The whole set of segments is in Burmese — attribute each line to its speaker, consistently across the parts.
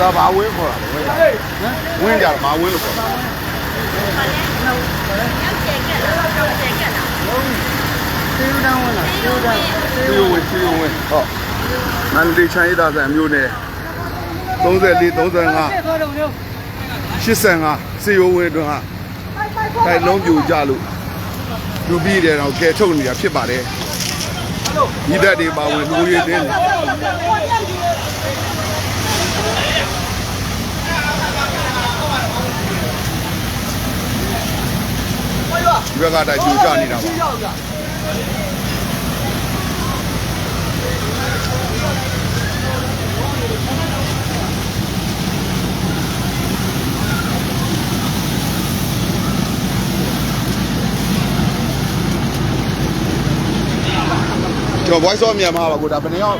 Speaker 1: ဒါဘာဝင်းခေါ်တာလဲဝင်းကြတယ်ဘာဝင်းလို့ခေါ်တာ
Speaker 2: သေးတောင်းဝင်လာသေးတောင်း
Speaker 1: စီယိုဝင်းစီယိုဝင်းဟုတ်မန္တလေးချမ်းရည်သာဆန်မျိုးနဲ့34 35
Speaker 2: ခေါ်တော့လို့
Speaker 1: 85စီယိုဝင်းအတွင်းကအဲလုံးပြူကြလို့လူပြီးတယ်တော့ကဲထုတ်နေတာဖြစ်ပါတယ်ညီတက်တွေပါဝင်လူရည်တင်းတယ် ဒီဘက်ကတိုင်းပြူကြနေတာပါကျွန်တော် voice of မြန်မာပါကိုဒါဘယ်နှစ်ယောက်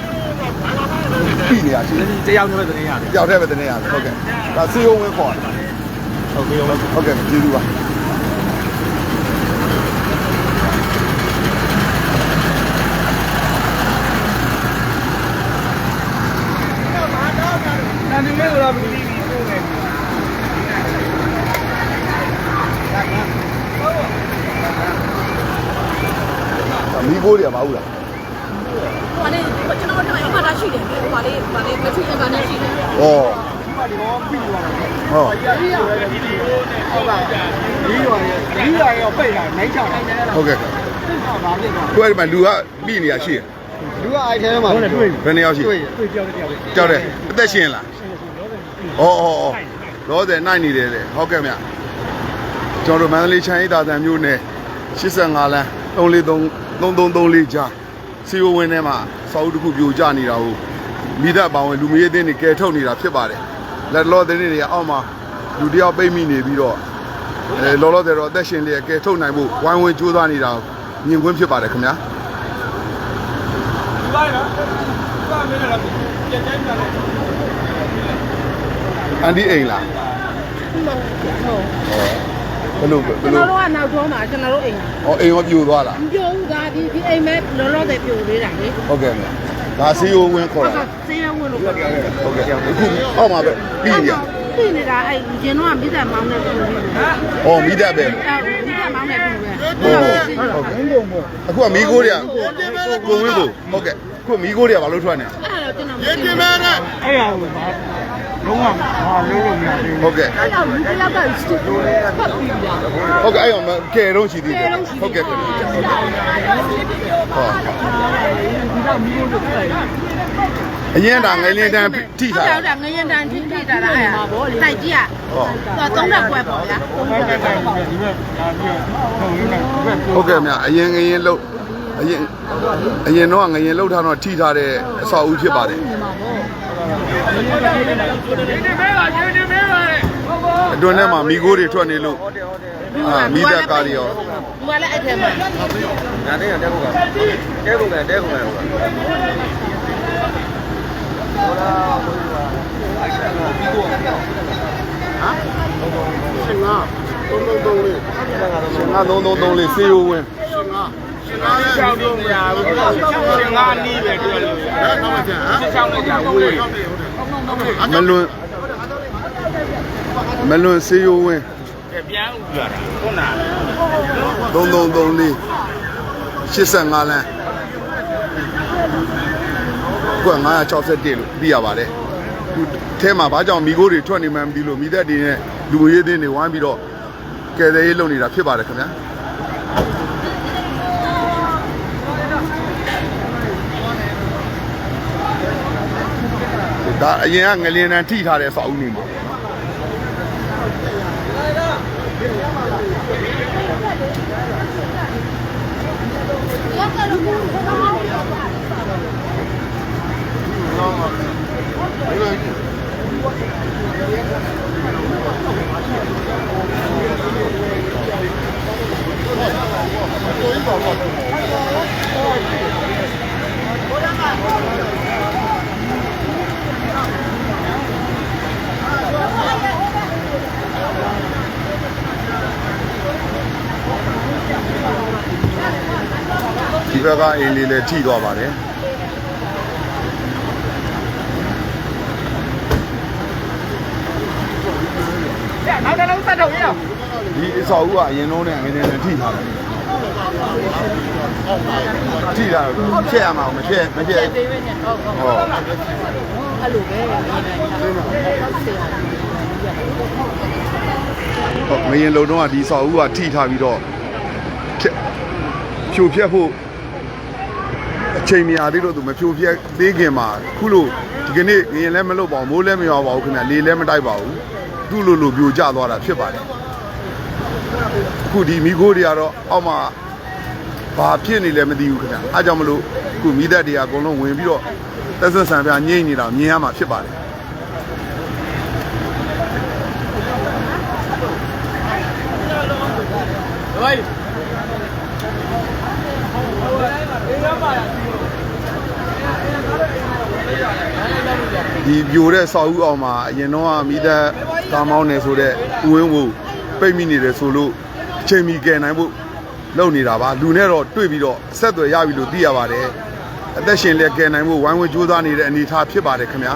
Speaker 1: ပြီးနေရရှိ
Speaker 3: တယောက်နဲ့ပဲတင်ရတယ်
Speaker 1: ကြောက်တဲ့ပဲတနေရတယ်ဟုတ်ကဲ့ဒါစီယိုဝင်းခေါ်တာ
Speaker 3: ဟုတ်ကဲ့ဟုတ်
Speaker 1: ဟုတ်ကဲ့ကျေးဇူးပါ
Speaker 2: နန်ဒီမဲလာပြီပို့မယ်
Speaker 1: မီး ကိုတွေကမဟုတ်လား
Speaker 4: ဟိုလေးကျွန်တော်တို့အမှတ်တရှိတယ်ဟိုလေးဟိုလေးမထီအမှတ်တရှိတယ်
Speaker 1: ဩ
Speaker 2: ဒီတော့ပြီးသွားတယ်
Speaker 1: ဟုတ်
Speaker 2: ဒီရဟုတ်ကဲ့ဒီရွာရဲ့ဒီရွာရဲ့ပိတ်လာနိုင်ချတယ်
Speaker 1: ဟုတ်ကဲ့
Speaker 2: ဟာဘာဖြစ်သွား
Speaker 1: ကိုယ်ကဒီမှာလူကပြီးနေရရှိရ
Speaker 2: လူကအိုက်ထဲမှာတွေ့
Speaker 1: ဘယ်နှစ်ယောက်ရှိ
Speaker 2: တွေ့တွေ့ကြောက်တဲ့ကြောက်တဲ့
Speaker 1: ကြောက်တယ်အသက်ရှင်လားဩဩဩလောဆယ်နိုင်နေတယ်လေဟုတ်ကဲ့မြကျွန်တော်တို့မန္တလေးချမ်းရည်သာသံမျိုးနဲ့85လမ်း343 3334ကြားစီယိုဝင်းထဲမှာစောက်တစ်ခုပြိုကျနေတာကိုမိသက်ပေါင်းဝင်လူမရေးသင်းတွေကဲထုတ်နေတာဖြစ်ပါတယ်လက်လောသင်းတွေကအောက်မှာလူတယောက်ပိတ်မိနေပြီးတော့အဲလောလောဆယ်တော့အသက်ရှင်လျက်ကဲထုတ်နိုင်ဖို့ဝိုင်းဝန်းကြိုးစားနေတာကိုမြင်ကွင်းဖြစ်ပါတယ်ခင်ဗျာအန်ဒီအိမ်လားဘယ်လိုဘယ်
Speaker 4: ကျွန်
Speaker 1: လို
Speaker 4: တော်တို့ကနောက်ကျောင်းမှာကျွန်တော်တို့အိမ်
Speaker 1: ဩအိမ်ရောပြိုသွားလား
Speaker 4: မပြောဘူး ဒါဒီဒီအိမ်မဲလောလောဆယ်ပြိုသေးတာလေ
Speaker 1: ဟုတ်ကဲ့မြတ်ဒါစီယိုဝင်ခေါ်တာ
Speaker 4: ဆေးရဝင်လို့
Speaker 1: ဟုတ်ကဲ့အခုအောက်မှာပဲပြီးရ
Speaker 4: ပြီးနေတာအဲ့ရင်တော့မိသက်မောင်းနေပြီဟမ်
Speaker 1: ဩမိတတ်ပဲ
Speaker 4: အဲ့မိသက်မောင်းနေပြီပဲ
Speaker 1: ဟောဟုတ်ကဲ့အခုကမီးကိုတွေကကိုဝင်းကိုဟုတ်ကဲ့အခုမီးကိုတွေကဘာလို့ထွက်နေလဲ
Speaker 4: အဲ့တော့ကျွန်တော်
Speaker 1: ရေတင်မဲနဲ့
Speaker 2: အဲ့ရဝင်ပါ လုံးဝဟာလုံးလုံးမရဘူး
Speaker 1: ဟုတ်ကဲ့
Speaker 4: အဲ့တော့လူတစ်ယောက်ကစတူဒီယိုလေးဖတ်ပြီးတာ
Speaker 1: ဟုတ်ကဲ့အဲ့အောင်ကဲတော့ရှိသေးတယ်ဟုတ်ကဲ့ဟော
Speaker 4: ဒီတော့မီးလို့ထွက်တယ်
Speaker 1: အရင်ကငယ်လင်းတန်းထိ
Speaker 4: ဟုတ်
Speaker 1: ထား
Speaker 4: တယ်ငရင်တန်ထိထိတာလားအဲ့တိုက်ကြီးอ่ะ
Speaker 1: ဟော
Speaker 4: တော့သုံးရက်ကွက်ပေါ့ဗျာသုံးရက်ကွက်ပေါ့
Speaker 2: ဒီဘက်ဒါပြီးတော့ထုံရင်းနဲ့ဒီဘက်
Speaker 1: ဟုတ်ကဲ့မြတ်အရင်ငရင်လှုပ်အရင်အရင်တော့ငရင်လှုပ်ထားတော့ထိထားတဲ့အဆောက်အဦဖြစ်ပါတယ် အတွင်းထဲမှာမိခိုးတွေထွက်နေလို့အာမိသက်ကားတွေရော
Speaker 4: လူကလည်းအဲ့ထဲမှာ
Speaker 3: ညာတဲ့တဲခုကတဲခုကတဲခုကဟုတ်ကဲ့
Speaker 1: ရှင်ငါသုံးသုံးသုံးလေးစေယိုဝင်
Speaker 2: ကြောက်လို့မရဘူးရှင်ငါနီးပဲတွေ့လို့ရတယ်။ဟုတ်ကဲ့ဟမ်ချောင်းလိုက်ကြဝေး
Speaker 1: မလွန်မလွန်စေယိုဝင်
Speaker 2: ပြန်ဥပြတာခုနက
Speaker 1: သုံးသုံးသုံးလေး85လမ်းကွ961လို့သိရပါတယ်ဒီထဲမှာဘာကြောင့်မိခိုးတွေထွက်နေမှန်းမသိလို့မိသက်တွေနဲ့လူမရေးသင်းတွေဝိုင်းပြီးတော့ကယ်ဆယ်ရေးလုပ်နေတာဖြစ်ပါတယ်ခင်ဗျာ ဒါအရင်ကငလျင်တန်ထိထားတဲ့စာအုပ်နေမှာပေါ့နော်我让啊！ ဒီဘက်ကအိမ်လေးလည်းထိသွားပါတယ်
Speaker 2: နောက်တစ်လုံးစက်ထုတ်ရအောင်
Speaker 1: ဒီအစောဦးကအရင်တော့နဲ့ငယ်ငယ်နဲ့ထိထားတယ်ထိတာဖြည့်ရမှာမဖြည့်မဖြည့်
Speaker 4: ပေးမယ်ဟုတ်ဟုတ်အဲ့လိုပဲ
Speaker 1: မရင်လုံတော့ကဒီဆောက်ဦးကထိထားပြီးတော့ဖြတ်ဖြိုဖြက်ဖို့အချိန်မရသေးလို့သူမဖြိုဖြက်သေးခင်မှာခုလို့ဒီကနေ့ငရင်လည်းမလုပ်ပါဘူးမိုးလည်းမရွာပါဘူးခင်ဗျလေလည်းမတိုက်ပါဘူးသူ့လိုလိုပြိုကျသွားတာဖြစ်ပါတယ်အခုဒီမိခိုးတွေကတော့အောက်မှာဘာဖြစ်နေလဲမသိဘူးခင်ဗျအားကြောင့်မလို့အခုမိသက်တွေကအကုန်လုံးဝင်ပြီးတော့သက်သက်ဆန်ပြငိမ့်နေတာမြင်ရမှာဖြစ်ပါတယ် ဒီပြိုတဲ့ဆောက်ဦးအောင်မှာအရင်တော့ကမိသက်ကားမောင်းနေဆိုတဲ့ဥဝင်းကိုပိတ်မိနေတယ်ဆိုလို့အချိန်မီကယ်နိုင်ဖို့လုပ်နေတာပါလူနဲ့တော့တွေ့ပြီးတော့အဆက်အသွယ်ရပြီလို့သိရပါတယ်အသက်ရှင်လက်ကယ်နိုင်ဖို့ဝိုင်းဝန်းကြိုးစားနေတဲ့အနေအထားဖြစ်ပါတယ်ခင်ဗျာ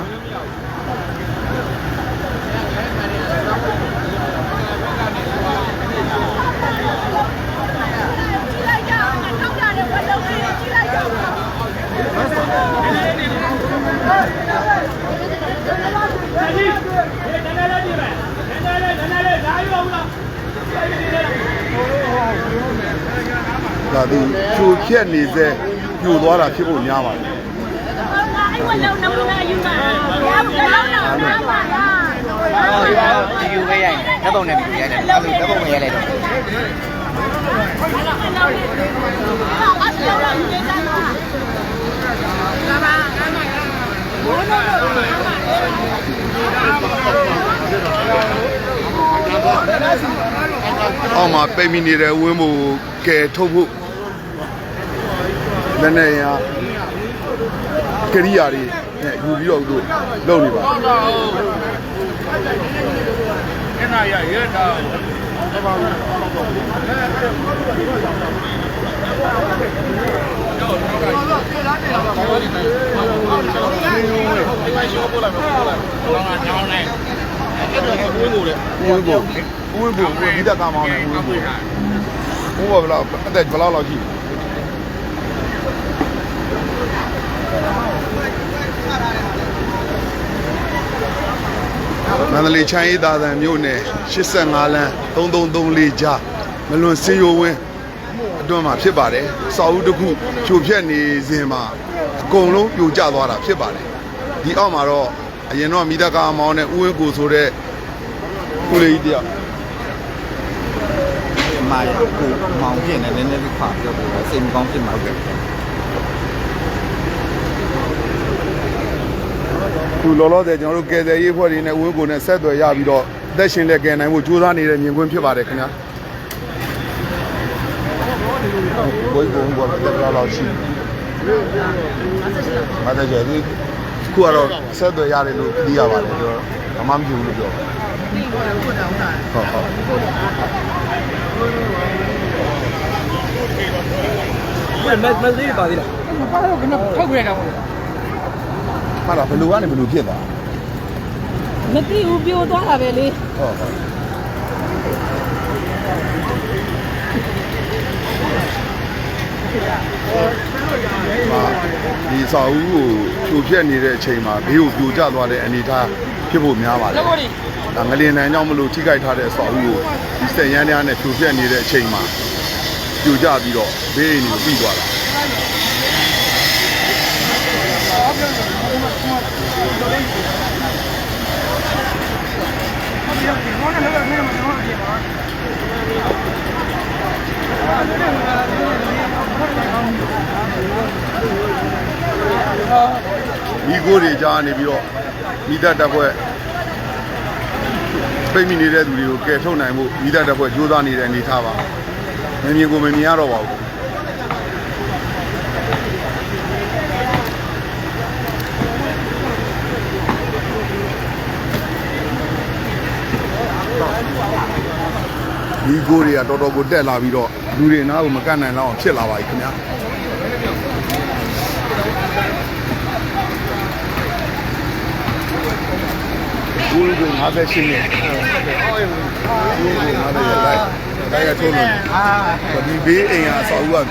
Speaker 4: လိုက်ကြအောင်ထောက်ကြတယ်ဝက်လုံးလေးကြည့်လိုက်ကြအောင်
Speaker 1: ဒါသူဖြိုဖြက်နေစေပြိုသွားတာဖြစ်ဖို့များပါတယ်
Speaker 4: အဲ့ဝက်လုံးနမူနာယူပါဘယ်လိုလုပ်တော့နားပါလား
Speaker 3: အော်ဒီကဗီဒီယိုပဲရိုက်နေဓာတ်ပုံနဲ့ဗီဒီယိုရိုက်တယ်အဲ့လိုဓာတ်ပုံပဲရိုက်လိုက်တော့
Speaker 1: အောက်မှာပိတ်မိနေတဲ့ဝင်းမို့ကယ်ထုတ်ဖို့လည်းနဲ့ရကရိယာတွေနဲ့ယူပြီးတော့သူလုပ်နေပါ
Speaker 2: ဟုတ်တော့ ခဏရရတော့
Speaker 1: ဝင်းကိုဝင်းကိုဒီတက်ကမောင်းနေဝင်းကိုဘိုးဘဘလောက်အသက်ဘလောက်လောက်ရှိမန္တလေးချမ်းရည်သာသံမြို့နယ်85လမ်း3334ကြားမလွန်စင်ယိုဝင်းအတွန်းမှာဖြစ်ပါတယ်။စာအုပ်တစ်ခုဖြိုဖြက်နေစဉ်မှာအကုန်လုံးပြိုကျသွားတာဖြစ်ပါတယ်။ဒီအောက်မှာတော့ အရင်တော့မိသားကားမောင်းတဲ့ဥဝင်းကိုဆိုတဲ့ကိုလေးကြီးတယောက်
Speaker 3: မာကိုမောင်ပြင်းနေနည်းနည်းလေးခါပြောလို့စိတ်မကောင်းဖြစ်မှာပဲ
Speaker 1: သူလောလောဆယ်ကျွန်တော်တို့ကယ်ဆယ်ရေးဖွဲ့တွေနဲ့ဝင်းကိုနဲ့ဆက်သွယ်ရပြီးတော့အသက်ရှင်လက်ကယ်နိုင်ဖို့ကြိုးစားနေတဲ့မြင်ကွင်းဖြစ်ပါတယ်ခင်ဗျာဘိုးဘုံဘောတက်လာလို့ရှိမတ်တယ်ဒီ ခုကတော့ဆက်သွယ်ရတယ်လို့သိရပါတယ်ကျွန်တော်အမှမဖြစ်ဘူးလို့ပြောဟုတ်ဟုတ်
Speaker 3: မက်မက်လေးပါသေးလား
Speaker 2: ဘာလို့ကနထုတ်ပြရတော့
Speaker 1: မှန်လားဘယ်လိုကနေဘယ်လိုဖြစ်သွား
Speaker 4: မသိဘူးပြိုသွားတာပဲလေ
Speaker 1: ဟုတ်ဟုတ် ဒီစာအုပ်ကိုဖြိုပြက်နေတဲ့အချိန်မှာဘေးကိုပြိုကျသွားတဲ့အနေအထားဖြစ်ဖို့များပါတယ်
Speaker 2: လက်ကိုဒီ
Speaker 1: ဒါငလျင်တန်းကြောင့်မလို့ထိခိုက်ထားတဲ့ဆောက်ဦးကိုဒီစက်ရမ်းတရားနဲ့ဖြိုပြက်နေတဲ့အချိန်မှာပြိုကျပြီးတော့ဘေးအိမ်ကိုပြီးသွားတာ မိကိုတွေကြားနေပြီးတော့မိသားတပ်ဖွဲ့ပိတ်မိနေတဲ့သူတွေကိုကယ်ထုတ်နိုင်ဖို့မိသားတပ်ဖွဲ့ကြိုးစားနေတဲ့အနေအထားပါမမြင်ကိုမမြင်ရတော့ပါဘူးဒီကိုတွေကတော်တော်ကိုတက်လာပြီးတော့လူတွေနားကိုမကန့်နိုင်တော့အောင်ဖြစ်လာပါပြီခင်ဗျာ ဘူးက58နဲ့ဘူးက58လိုက်တိုင်းရထုံးလို့ဒီဘေးအိမ်ကအဆောက်အဦက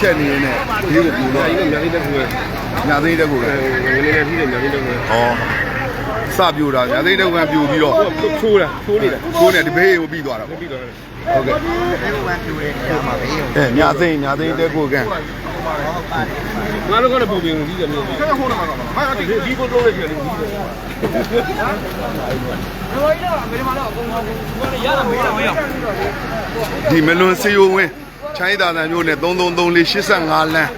Speaker 1: ချက်နေနေဘေးကိုပူတော့
Speaker 3: ဒီလိုညာသိတဲ့ကူပဲ
Speaker 1: ညာသိတဲ့ကိုပဲ
Speaker 3: ငွေလေးနဲ့ပြီးတယ်ညာသိတဲ့ကူပဲ
Speaker 1: ဩစပြူတာညာသိတဲ့ကပြူပြီးတော့
Speaker 3: သူချိုးတာချိုးနေတာ
Speaker 1: ကိုယ်နဲ့ဒီဘေးကိုပြီးသွားတာပေါ့
Speaker 3: ပြီးတော့
Speaker 1: ဟုတ်ကဲ့အဲညာသိညာသိတဲ့ကိုကန်
Speaker 3: ငါတို့ကတော့ပုံပြင်ပြီးတယ်မျိုးပြီးဟိုးတော့မှာဟာဒီဒီကိုတော့လည်းပြန်ပြီးတယ်
Speaker 1: ဒီမလွန်စီယိုဝင်းချိုင်းသာတန်မျိုးနဲ့333485လမ်း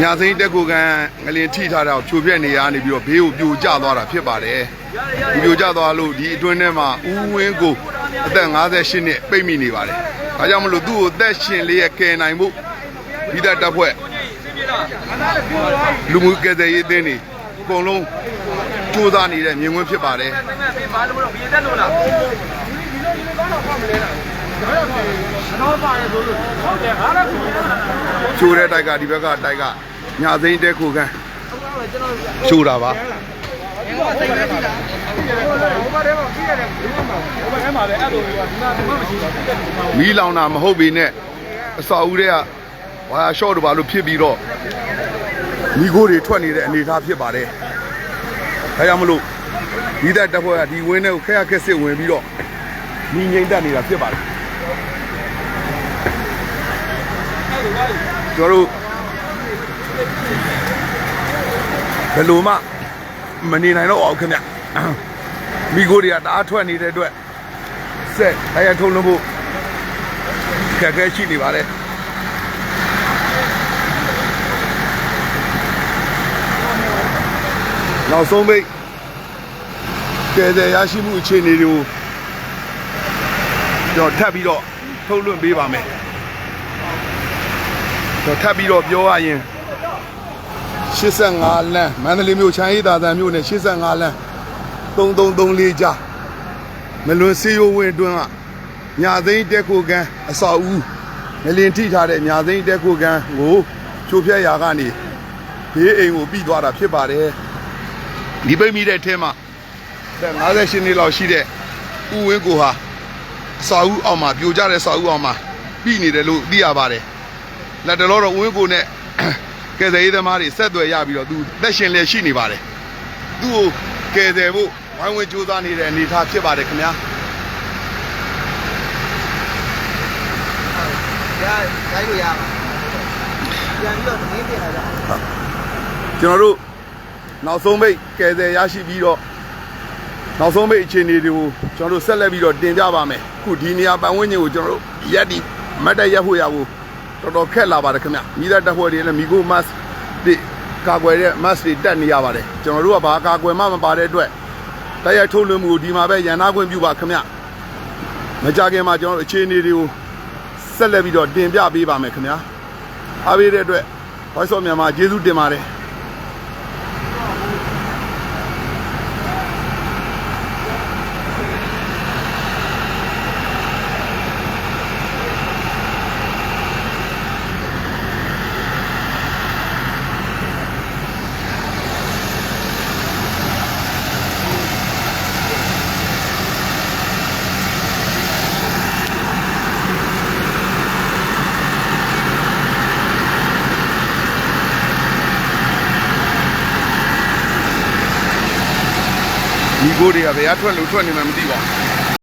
Speaker 1: ညာသိတဲ့ကိုကန်ငလင်ထိထားတာကိုဖြိုပြက်နေရနေပြီးတော့ဘေးကိုပြိုကျသွားတာဖြစ်ပါတယ်ဒီပြိုကျသွားလို့ဒီအတွင်းထဲမှာဦးဝင်းကိုအသက်58နှစ်ပိတ်မိနေပါတယ်ဒါကြောင့်မလို့သူ့ကိုအသက်ရှင်လေးရကယ်နိုင်ဖို့ဒီတပ်တပ်ဖွဲ့လူမှုကယ်ဆယ်ရေးအသင်းတွေအကုန်လုံး စူးစမ်းနေတဲ့မြင်ကွင်းဖြစ်ပါတယ်ချိုးတဲ့တိုက်ကဒီဘက်ကတိုက်ကညာသိန်းတဲခိုခန်းချိုးတာပါမီးလောင်တာမဟုတ်ပေနဲ့အစာဦးတွေကဝါရှော့တို့ဘာလို့ဖြစ်ပြီးတော့မိခိုးတွေထွက်နေတဲ့အနေအထားဖြစ်ပါတယ် ဒါကြောင့်မလို့ဒီသက်တပ်ဖွဲ့ကဒီဝင်းတွေကိုခက်ရခက်စစ်ဝင်ပြီးတော့ညီငိမ့်တက်နေတာဖြစ်ပါတယ်ကျွန်တော်တို့ဘယ်လိုမှမနေနိုင်တော့အောင်ခင်ဗျမိကိုတွေကတအားထွက်နေတဲ့အတွက်ဆက်အရထုံလို့ဖို့ခက်ခဲရှိနေပါတယ် နောက်ဆုံးပိတ်ကဲတဲ့ရရှိမှုအခြေအနေတွေကိုကျွန်တော်ထပ်ပြီးတော့ထုတ်လွှင့်ပေးပါမယ်တော့ထပ်ပြီးတော့ပြောရရင်85လမ်းမန္တလေးမြို့ချမ်းရေးသာသံမြို့နယ်85လမ်း3334ကြားမလွန်စီယိုဝင်အတွင်းကညာသိန်းတက်ခိုကန်အဆောက်အဦငလင်ထိထားတဲ့ညာသိန်းတက်ခိုကန်ကိုချိုးဖျက်ရာကနေဘေးအိမ်ကိုပြီးသွားတာဖြစ်ပါတယ် ဒီပိတ်မိတဲ့အထက်မှာတဲ့58နှစ်လောက်ရှိတဲ့ဥဝင်းကိုဟာအဆောက်အဦအောက်မှာပြိုကျတဲ့အဆောက်အဦအောက်မှာပြီးနေတယ်လို့သိရပါတယ်လက်တလောတော့ဝင်းကိုနဲ့ကယ်ဆယ်ရေးသမားတွေဆက်သွယ်ရပြီးတော့သူသက်ရှင်လျက်ရှိနေပါတယ်သူ့ကိုကယ်ဆယ်ဖို့ဝိုင်းဝန်းကြိုးစားနေတဲ့အနေအထားဖြစ်ပါတယ်ခင်ဗျာ
Speaker 5: ရတိုင်းလို့ရပါပြန်ပြီးတော့သတင်းတင်လာကြ
Speaker 1: ကျွန်တော်တို့ နောက်ဆုံးပိတ်ကယ်ဆယ်ရရှိပြီးတော့နောက်ဆုံးပိတ်အခြေအနေတွေကိုကျွန်တော်တို့ဆက်လက်ပြီးတော့တင်ပြပါမယ်အခုဒီနေရာပတ်ဝန်းကျင်ကိုကျွန်တော်တို့ရက်ဒီမတ်တက်ရက်ဖို့ရဖို့တော်တော်ခက်လာပါတယ်ခင်ဗျမိသားတပ်ဖွဲ့တွေလည်းမိကိုမတ်တွေကာကွယ်တဲ့ mask တွေတက်နေရပါတယ်ကျွန်တော်တို့ကဘာကာကွယ်မှမပါတဲ့အတွက်တိုက်ရိုက်ထုတ်လွှင့်မှုကိုဒီမှာပဲရန်နာခွင့်ပြုပါခင်ဗျမကြခင်မှာကျွန်တော်တို့အခြေအနေတွေကိုဆက်လက်ပြီးတော့တင်ပြပေးပါမယ်ခင်ဗျာအားပေးတဲ့အတွက် Voice of မြန်မာကျေးဇူးတင်ပါတယ် ဒီကိုတွေကဘယ်အထွက်လို့ထွက်နေမှမသိပါဘူး